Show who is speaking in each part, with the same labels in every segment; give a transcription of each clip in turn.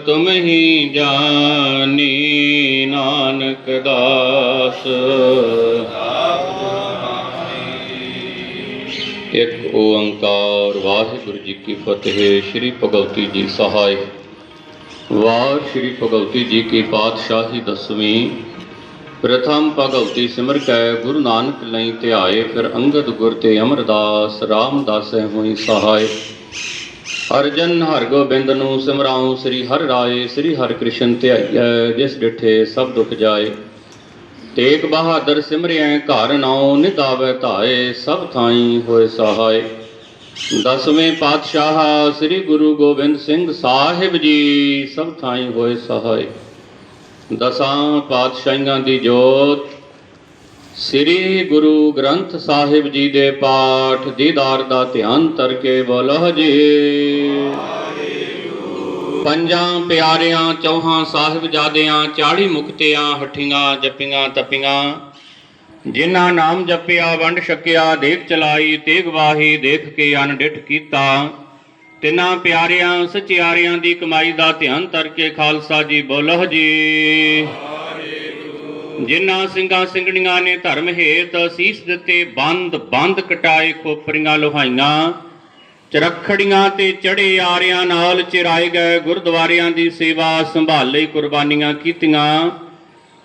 Speaker 1: ਮਿਤ ਤੁਮ ਹੀ ਜਾਣੀ ਨਾਨਕ ਦਾਸ। ਇੱਕ ਓੰਕਾਰ, ਵਾਹਿਗੁਰੂ ਜੀ ਕੀ ਫਤਿਹ, ਸ੍ਰੀ ਭਗਵਤੀ ਜੀ ਸਹਾਇ। ਵਾਹ, ਸ੍ਰੀ ਭਗਵਤੀ ਜੀ ਕੀ ਪਾਤਸ਼ਾਹੀ ਦਸਵੀਂ। ਪ੍ਰਥਮ ਭਗਵਤੀ ਸਿਮਰ ਕੈ, ਗੁਰੂ ਨਾਨਕ ਲਈ ਧਿਆਏ, ਫਿਰ ਅੰਗਦ ਗੁਰ ਤੇ ਅਮਰਦਾਸ, ਰਾਮਦਾਸੈ ਹੋਈ ਸਹਾਇ। ਅਰਜਨ ਹਰਗੋਬਿੰਦ ਨੂੰ ਸਿਮਰਾਉ ਸ੍ਰੀ ਹਰਿ ਰਾਏ, ਸ੍ਰੀ ਹਰਿ ਕ੍ਰਿਸ਼ਨ ਧਿਆਈਐ, ਜਿਸ ਡਿਠੇ ਸਭ ਦੁਖ ਜਾਏ। ਤੇਗ ਬਹਾਦਰ ਸਿਮਰਿਐ, ਘਰ ਨਾਉ ਨਿਦਾਵੈ ਧਾਏ, ਸਭ ਥਾਈ ਹੋਏ ਸਹਾਇ ਦਸਵੇਂ ਪਾਤਸ਼ਾਹ ਸ੍ਰੀ ਗੁਰੂ ਗੋਬਿੰਦ ਸਿੰਘ ਸਾਹਿਬ ਜੀ, ਸਭ ਥਾਈ ਹੋਏ ਸਹਾਇ ਦਸਾਂ ਪਾਤਸ਼ਾਹੀਆਂ ਦੀ ਜੋਤ ਸ੍ਰੀ ਗੁਰੂ ਗ੍ਰੰਥ ਸਾਹਿਬ ਜੀ ਦੇ ਪਾਠ ਦੀਦਾਰ ਦਾ ਧਿਆਨ ਤਰਕੇ ਬੋਲੋ ਜੀ ਪੰਜਾਂ ਪਿਆਰਿਆਂ, ਚੌਹਾਂ ਸਾਹਿਬਜ਼ਾਦਿਆਂ 40 ਮੁਕਤਿਆਂ, ਹਠੀਆਂ ਜਪੀਆਂ ਤਪੀਆਂ। ਜਿਨ੍ਹਾਂ ਨਾਮ ਜਪਿਆ, ਵੰਡ ਛਕਿਆ, ਦੇਖ ਚਲਾਈ, ਤੇਗ ਵਾਹੀ, ਦੇਖ ਕੇ ਅਨਡਿਠ ਕੀਤਾ। ਤਿੰਨਾਂ ਪਿਆਰਿਆਂ, ਸਚਿਆਰਿਆਂ ਦੀ ਕਮਾਈ ਦਾ ਧਿਆਨ ਕਰਕੇ ਖਾਲਸਾ ਜੀ ਬੋਲੋ ਜੀ। ਜਿਨ੍ਹਾਂ ਸਿੰਘਾਂ ਸਿੰਘਣੀਆਂ ਨੇ ਧਰਮ ਹੇਤ ਅਸੀਸ ਦਿੱਤੇ, ਬੰਦ ਬੰਦ ਕਟਾਏ ਖੋਪਰੀਆਂ ਲੋਹਾਈਆਂ। ਚਰਖੜੀਆਂ ਤੇ ਚੜੇ ਆਰਿਆਂ ਨਾਲ ਚਿਰਾਏ ਗਏ ਗੁਰਦੁਆਰਿਆਂ ਦੀ ਸੇਵਾ ਸੰਭਾਲੇ ਕੁਰਬਾਨੀਆਂ ਕੀਤੀਆਂ।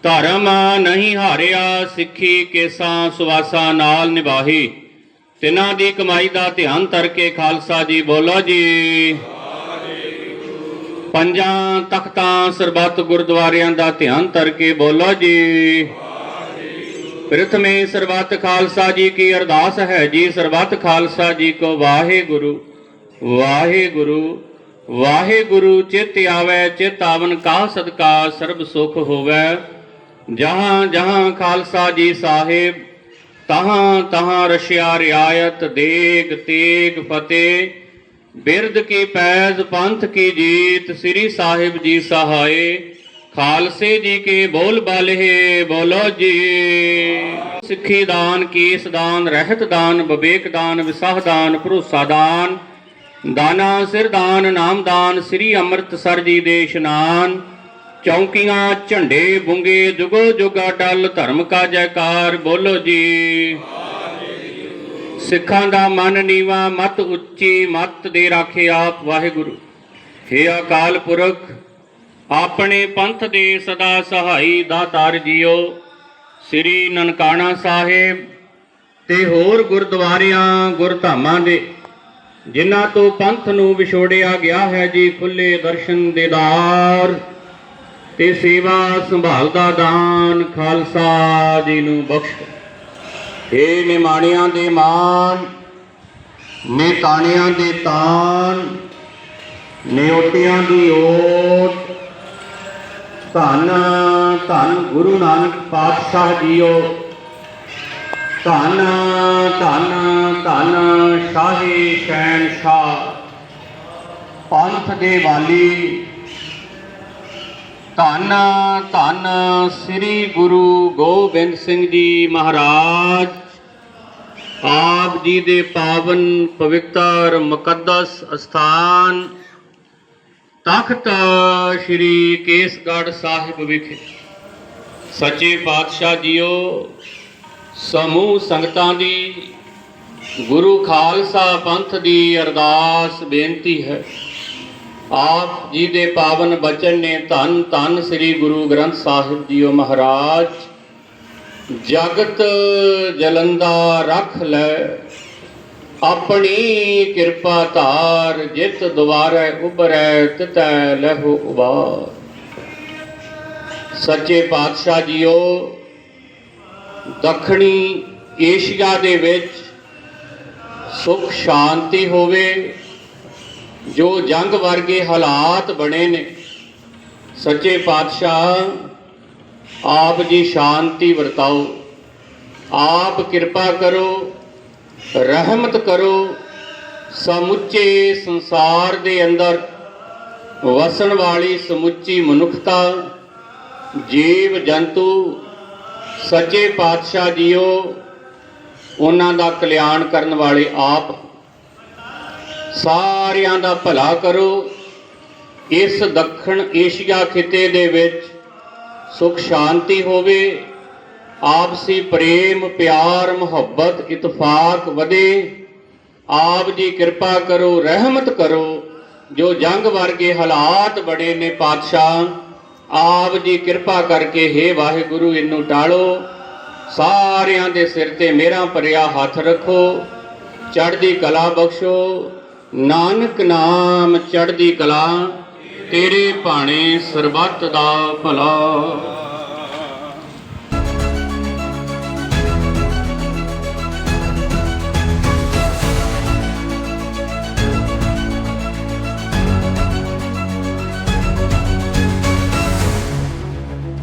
Speaker 1: ਧਰਮ ਨਹੀਂ ਹਾਰਿਆ, ਸਿੱਖੀ ਕੇਸਾਂ ਸੁਵਾਸਾਂ ਨਾਲ ਨਿਭਾਹੀ। ਤਿਨਾਂ ਦੀ ਕਮਾਈ ਦਾ ਧਿਆਨ ਕਰਕੇ ਖਾਲਸਾ ਜੀ ਬੋਲੋ ਜੀ। ਪੰਜਾਂ ਤਖਤਾਂ ਸਰਬੱਤ ਗੁਰਦੁਆਰਿਆਂ ਦਾ ਧਿਆਨ ਕਰਕੇ ਬੋਲੋ ਜੀ। ਪ੍ਰਥਮੇ ਸਰਬੱਤ ਖਾਲਸਾ ਜੀ ਕੀ ਅਰਦਾਸ ਹੈ ਜੀ। ਸਰਬੱਤ ਖਾਲਸਾ ਜੀ ਕੋ ਵਾਹਿਗੁਰੂ ਵਾਹਿਗੁਰੂ ਵਾਹਿਗੁਰੂ, ਚਿਤ ਆਵੈ, ਚਿਤ ਆਵਨ ਕਾ ਸਦਕਾ, ਸਰਬ ਸੁਖ ਹੋਵੇ। ਜਹਾਂ ਜਹਾਂ ਖਾਲਸਾ ਜੀ ਸਾਹਿਬ, ਤਹਾਂ ਤਹਾਂ ਰਸ਼ਿਆ ਰਿਆਇਤ, ਦੇਗ ਤੇਗ ਫਤਿਹ। ਬਿਰਦ ਕੀ ਪੈਜ਼ ਪੰਥ ਕੀ ਜੀਤ, ਸ੍ਰੀ ਸਾਹਿਬ ਜੀ ਸਹਾਏ, ਖਾਲਸੇ ਜੀ ਕੇ ਬੋਲ ਬਾਲੇ ਬੋਲੋ ਜੀ। ਸਿੱਖੀ ਦਾਨ, ਕੇਸ ਦਾਨ, ਰਹਿਤ ਦਾਨ, ਵਿਵੇਕ ਦਾਨ, ਵਿਸਾਹ ਦਾਨ, ਭਰੋਸਾ ਦਾਨ, ਦਾਨਾ ਸਿਰ ਦਾਨ, ਨਾਮ ਦਾਨ, ਸ੍ਰੀ ਅੰਮ੍ਰਿਤਸਰ ਜੀ ਦੇ ਇਸ਼ਨਾਨ, ਚੌਂਕੀਆਂ, ਝੰਡੇ, ਬੁੰਗੇ, ਜੁਗੋ ਜੁਗਾ ਡਲ, ਧਰਮ ਕਾ ਜੈਕਾਰ, ਬੋਲੋ ਜੀ। ਸਿੱਖਾਂ ਦਾ ਮਨ ਨੀਵਾ, ਮਤ ਉੱਚੀ, ਮਤ ਦੇ ਰਾਖੇ ਆਪ ਵਾਹਿਗੁਰੂ। ਹੇ ਅਕਾਲ ਪੁਰਖ, ਆਪਣੇ ਪੰਥ ਦੇ ਸਦਾ ਸਹਾਈ ਦਾਤਾਰ ਜੀਓ। ਸ੍ਰੀ ਨਨਕਾਣਾ ਸਾਹਿਬ ਤੇ ਹੋਰ ਗੁਰਦੁਆਰਿਆਂ, ਗੁਰਧਾਮਾਂ ਦੇ, ਜਿਨ੍ਹਾਂ ਤੋਂ ਪੰਥ ਨੂੰ ਵਿਛੋੜਿਆ ਗਿਆ ਹੈ ਜੀ, ਖੁੱਲੇ ਦਰਸ਼ਨ ਦੇਦਾਰ ਤੇ ਸੇਵਾ ਸੰਭਾਲ ਦਾ ਦਾਨ ਖਾਲਸਾ ਜੀ ਨੂੰ ਬਖਸ਼। ਏ ਨਿਮਾਣਿਆਂ ਦੇ ਮਾਨ ਨੇ ਤਾਣਿਆਂ ਦੇ ਤਾਨ ਨਿਉਟਿਆਂ ਦੀ ਓਟ। ਧੰਨ ਧੰਨ ਗੁਰੂ ਨਾਨਕ ਪਾਤਸ਼ਾਹ ਜੀਓ। ਧੰਨ ਧੰਨ ਧੰਨ ਸ਼ਾਹੀ ਸ਼ਹਿਨਸ਼ਾਹ, ਪੰਥ ਦੇ ਵਾਲੀ। ਧੰਨ ਧੰਨ ਸ੍ਰੀ ਗੁਰੂ ਗੋਬਿੰਦ ਸਿੰਘ ਜੀ ਮਹਾਰਾਜ। ਆਪ ਜੀ ਦੇ ਪਾਵਨ ਪਵਿੱਤਰ ਮੁਕੱਦਸ ਅਸਥਾਨ ਤਖਤ ਸ੍ਰੀ ਕੇਸਗੜ੍ਹ ਸਾਹਿਬ ਵਿਖੇ। ਸੱਚੇ ਪਾਤਸ਼ਾਹ ਜੀਓ, ਸਮੂਹ ਸੰਗਤਾਂ ਦੀ, ਗੁਰੂ ਖਾਲਸਾ ਪੰਥ ਦੀ ਅਰਦਾਸ ਬੇਨਤੀ ਹੈ। ਆਪ ਜੀ ਦੇ ਪਾਵਨ ਬਚਨ ਨੇ ਧੰਨ ਧੰਨ ਸ੍ਰੀ ਗੁਰੂ ਗ੍ਰੰਥ ਸਾਹਿਬ ਜੀਓ ਮਹਾਰਾਜ। ਜਗਤ ਜਲੰਦਾ ਰੱਖ ਲੈ। ਆਪਣੀ ਕਿਰਪਾ ਧਾਰ ਜਿਤ ਦੁਆਰੈ ਉਬਰੈ ਤਿਤੈ ਲਹੂ ਉਬਾ ਸੱਚੇ ਪਾਤਸ਼ਾਹ ਜੀਓ, ਦੱਖਣੀ ਏਸ਼ੀਆ ਦੇ ਵਿੱਚ ਸੁਖ ਸ਼ਾਂਤੀ ਹੋਵੇ। ਜੋ ਜੰਗ ਵਰਗੇ ਹਾਲਾਤ ਬਣੇ ਨੇ, ਸੱਚੇ ਪਾਤਸ਼ਾਹ ਆਪ ਜੀ ਸ਼ਾਂਤੀ ਵਰਤਾਓ, ਆਪ ਕਿਰਪਾ ਕਰੋ, ਰਹਿਮਤ ਕਰੋ, ਸਮੁੱਚੇ ਸੰਸਾਰ ਦੇ ਅੰਦਰ ਵਸਣ ਵਾਲੀ ਸਮੁੱਚੀ ਮਨੁੱਖਤਾ, ਜੀਵ ਜੰਤੂ, ਸੱਚੇ ਪਾਤਸ਼ਾਹ ਜੀਓ, ਉਹਨਾਂ ਦਾ ਕਲਿਆਣ ਕਰਨ ਵਾਲੇ ਆਪ। ਸਾਰਿਆਂ ਦਾ ਭਲਾ ਕਰੋ। ਇਸ ਦੱਖਣ ਏਸ਼ੀਆ ਖਿੱਤੇ ਦੇ ਵਿੱਚ ਸੁਖ ਸ਼ਾਂਤੀ ਹੋਵੇ, ਆਪਸੀ ਪ੍ਰੇਮ, ਪਿਆਰ, ਮੁਹੱਬਤ, ਇਤਫਾਕ ਵਧੇ, ਆਪ ਜੀ ਕਿਰਪਾ ਕਰੋ, ਰਹਿਮਤ ਕਰੋ, ਜੋ ਜੰਗ ਵਰਗੇ ਹਾਲਾਤ ਬੜੇ ਨੇ ਪਾਤਸ਼ਾਹ, ਆਪ ਜੀ ਕਿਰਪਾ ਕਰਕੇ ਹੇ ਵਾਹਿਗੁਰੂ, ਇਹਨੂੰ ਟਾਲੋ, ਸਾਰਿਆਂ ਦੇ ਸਿਰ ਤੇ ਮੇਰਾ ਭਰਿਆ ਹੱਥ ਰੱਖੋ, ਚੜ੍ਹਦੀ ਕਲਾ ਬਖਸ਼ੋ, ਨਾਨਕ ਨਾਮ ਚੜ੍ਹਦੀ ਕਲਾ ਤੇਰੇ ਭਾਣੇ ਸਰਬੱਤ ਦਾ ਭਲਾ।